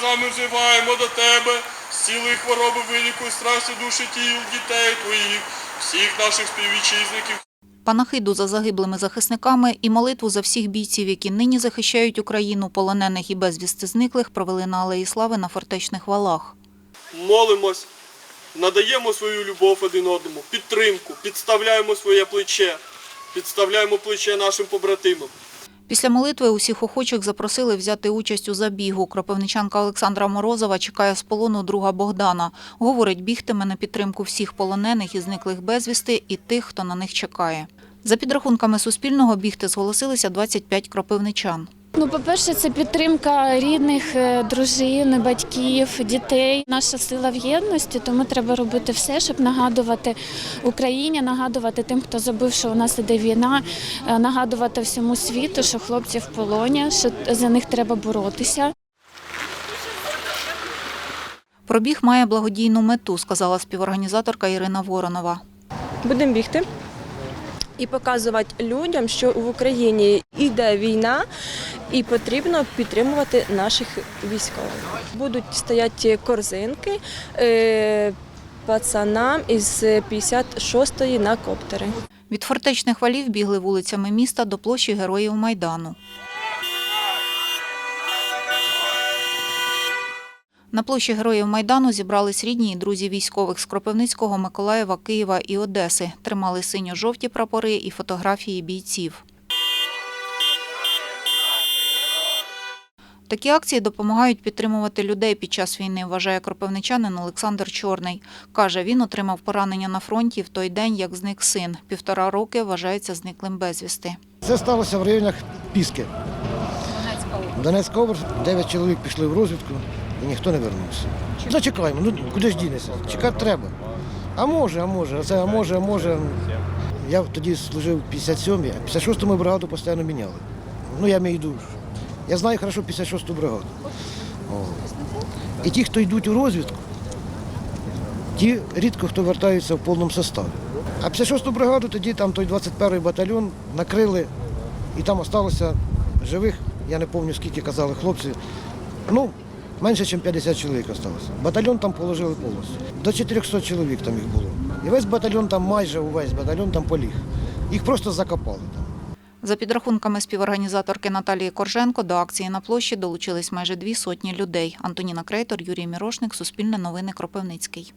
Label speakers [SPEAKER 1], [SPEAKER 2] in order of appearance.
[SPEAKER 1] сльозами взиваємо до тебе, зціли хвороби вилікуй страсті душі тіл дітей твоїх, всіх наших співвітчизників.
[SPEAKER 2] Панахиду за загиблими захисниками і молитву за всіх бійців, які нині захищають Україну, полонених і безвісти зниклих, провели на Алеї Слави на фортечних валах.
[SPEAKER 1] Молимось, надаємо свою любов один одному, підтримку, підставляємо своє плече, підставляємо плече нашим побратимам.
[SPEAKER 2] Після молитви усіх охочих запросили взяти участь у забігу. Кропивничанка Олександра Морозова чекає з полону друга Богдана. Говорить, бігтиме на підтримку всіх полонених і зниклих безвісти і тих, хто на них чекає. За підрахунками Суспільного, бігти зголосилися 25 кропивничан.
[SPEAKER 3] Ну, по-перше, це підтримка рідних, е, дружин, батьків, дітей. Наша сила в єдності, тому треба робити все, щоб нагадувати Україні, нагадувати тим, хто забув, що у нас іде війна, е, нагадувати всьому світу, що хлопці в полоні, що за них треба боротися.
[SPEAKER 2] Пробіг має благодійну мету, сказала співорганізаторка Ірина Воронова.
[SPEAKER 4] Будемо бігти і показувати людям, що в Україні йде війна і потрібно підтримувати наших військових. Будуть стояти корзинки е, пацанам із 56-ї на коптери.
[SPEAKER 2] Від фортечних валів бігли вулицями міста до площі Героїв Майдану. На площі Героїв Майдану зібрались рідні і друзі військових з Кропивницького, Миколаєва, Києва і Одеси. Тримали синьо-жовті прапори і фотографії бійців. Такі акції допомагають підтримувати людей під час війни, вважає кропивничанин Олександр Чорний. Каже, він отримав поранення на фронті в той день, як зник син. Півтора роки вважається зниклим безвісти.
[SPEAKER 5] Це сталося в районах Піски. Донецька область, дев'ять чоловік пішли в розвідку і ніхто не вернувся. Зачекаємо, ну куди ж дінеться? Чекати треба. А може, а може, а це а може, а може. Я тоді служив в 57-й, а 56-му бригаду постійно міняли. Ну, я маю йду. Я знаю хорошо 56-ту бригаду. О. І ті, хто йдуть у розвідку, ті рідко хто вертаються в повному составі. А 56-ту бригаду тоді там той 21-й батальйон накрили, і там залишилося живих, я не пам'ятаю, скільки казали хлопці. Ну, менше, ніж 50 чоловік залишилося. Батальйон там положили повністю. До 400 чоловік там їх було. І весь батальйон там, майже увесь батальйон там поліг. Їх просто закопали там.
[SPEAKER 2] За підрахунками співорганізаторки Наталії Корженко, до акції на площі долучились майже дві сотні людей. Антоніна Крейтор, Юрій Мірошник, Суспільне новини Кропивницький.